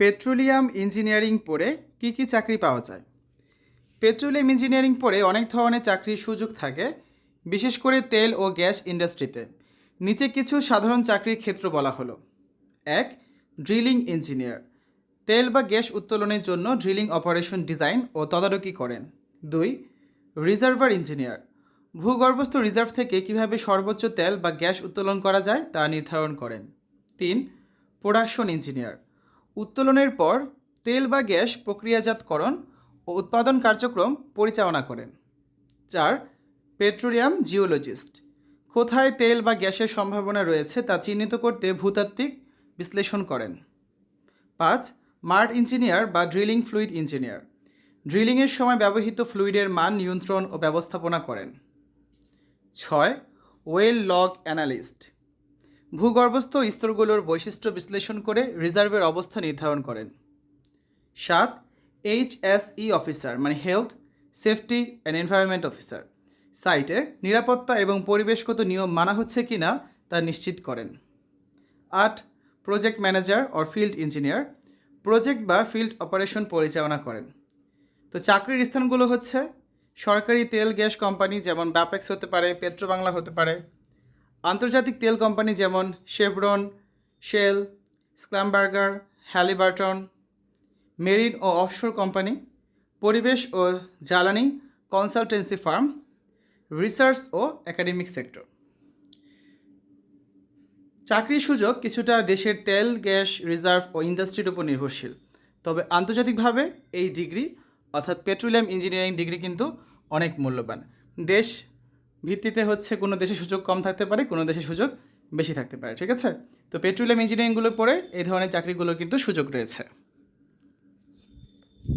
Petroleum engineering পড়ে কি কি চাকরি পাওয়া যায়? পেট্রোলিয়াম ইঞ্জিনিয়ারিং পড়ে অনেক ধরনের চাকরির সুযোগ থাকে, বিশেষ করে তেল ও গ্যাস ইন্ডাস্ট্রিতে। নিচে কিছু সাধারণ চাকরির ক্ষেত্র বলা হলো। এক, ড্রিলিং ইঞ্জিনিয়ার। তেল বা গ্যাস উত্তোলনের জন্য ড্রিলিং অপারেশন ডিজাইন ও তদারকি করেন। দুই, রিজার্ভার ইঞ্জিনিয়ার। ভূগর্ভস্থ রিজার্ভ থেকে কীভাবে সর্বোচ্চ তেল বা গ্যাস উত্তোলন করা যায় তা নির্ধারণ করেন। তিন, প্রোডাকশন ইঞ্জিনিয়ার। উত্তোলনের পর তেল বা গ্যাস প্রক্রিয়াজাতকরণ ও উৎপাদন কার্যক্রম পরিচালনা করেন চার পেট্রোলিয়াম জিওলজিস্ট। কোথায় তেল বা গ্যাসের সম্ভাবনা রয়েছে তা চিহ্নিত করতে ভূতাত্ত্বিক বিশ্লেষণ করেন। পাঁচ মার্ট ইঞ্জিনিয়ার বা ড্রিলিং ফ্লুইড ইঞ্জিনিয়ার। ড্রিলিংয়ের সময় ব্যবহৃত ফ্লুইডের মান নিয়ন্ত্রণ ও ব্যবস্থাপনা করেন। ছয়, ওয়েল লগ অ্যানালিস্ট। ভূগর্ভস্থ স্তরগুলোর বৈশিষ্ট্য বিশ্লেষণ করে রিজার্ভের অবস্থা নির্ধারণ করেন। সাত এইচএসই অফিসার মানে health safety and environment officer সাইটে নিরাপত্তা এবং পরিবেশগত নিয়ম মানা হচ্ছে কি না তা নিশ্চিত করেন। আট project manager or field engineer project বা ফিল্ড অপারেশন পরিচালনা করেন। তো চাকরির স্থানগুলো হচ্ছে সরকারি তেল গ্যাস কোম্পানি, যেমন ব্যাপেক্স হতে পারে পেট্রোবাংলা হতে পারে আন্তর্জাতিক তেল কোম্পানি যেমন Chevron Shell Schlumberger Halliburton marine ও অফশোর কোম্পানি পরিবেশ ও জ্বালানি কনসালটেন্সি ফার্ম রিসার্চ ও একাডেমিক সেক্টর চাকরির সুযোগ কিছুটা দেশের তেল, গ্যাস রিজার্ভ ও ইন্ডাস্ট্রির উপর নির্ভরশীল। তবে আন্তর্জাতিকভাবে এই ডিগ্রি, অর্থাৎ পেট্রোলিয়াম ইঞ্জিনিয়ারিং ডিগ্রি কিন্তু অনেক মূল্যবান। দেশ ভিত্তিতে হচ্ছে কোনো দেশে সুযোগ কম থাকতে পারে, কোনো দেশে সুযোগ বেশি থাকতে পারে, ঠিক আছে? তো পেট্রোলিয়াম ইঞ্জিনিয়ারিংগুলো পড়ে এই ধরনের চাকরিগুলোর কিন্তু সুযোগ রয়েছে।